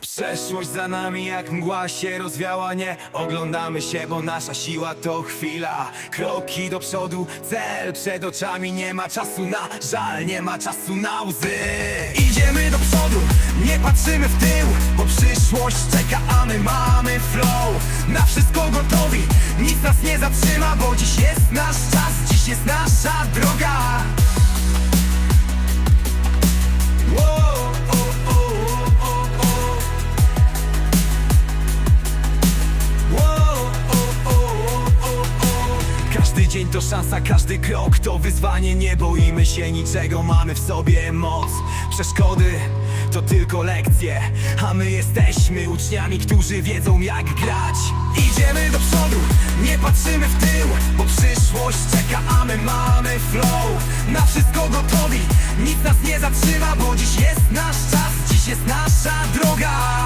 Przeszłość za nami jak mgła się rozwiała Nie oglądamy się, bo nasza siła to chwila. Kroki do przodu, cel przed oczami Nie ma czasu na żal, nie ma czasu na łzy. Idziemy do przodu, nie patrzymy w tył Bo przyszłość czeka, a my mamy flow. Na wszystko gotowi, nic nas nie zatrzyma Bo dziś jest nasz czas, Dzień to szansa, każdy krok to wyzwanie. Nie boimy się niczego, mamy w sobie moc. Przeszkody to tylko lekcje A my jesteśmy uczniami, którzy wiedzą jak grać. Idziemy do przodu, nie patrzymy w tył Bo przyszłość czeka, a my mamy flow. Na wszystko gotowi, nic nas nie zatrzyma Bo dziś jest nasz czas, dziś jest nasza droga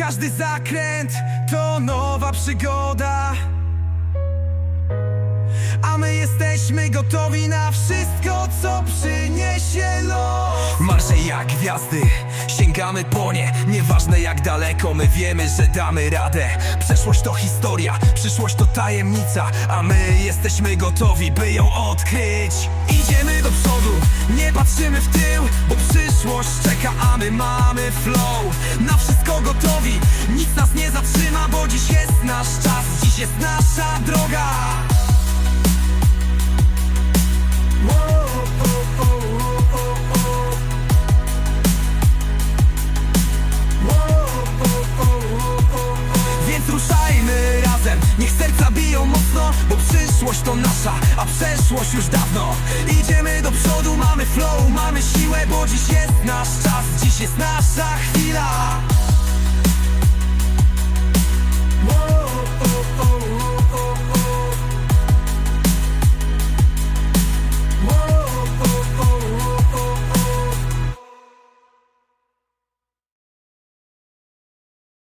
Każdy zakręt to nowa przygoda. A my jesteśmy gotowi na wszystko, co przyniesie jak gwiazdy, sięgamy po nie Nieważne jak daleko, my wiemy, że damy radę. Przeszłość to historia, przyszłość to tajemnica A my jesteśmy gotowi, by ją odkryć. Idziemy do przodu, nie patrzymy w tył Bo przyszłość czeka, a my mamy flow. Na wszystko gotowi, nic nas nie zatrzyma Bo dziś jest nasz czas, dziś jest nasza droga Bo przyszłość to nasza, a przeszłość już dawno. Idziemy do przodu, mamy flow, mamy siłę Bo dziś jest nasz czas, dziś jest nasza chwila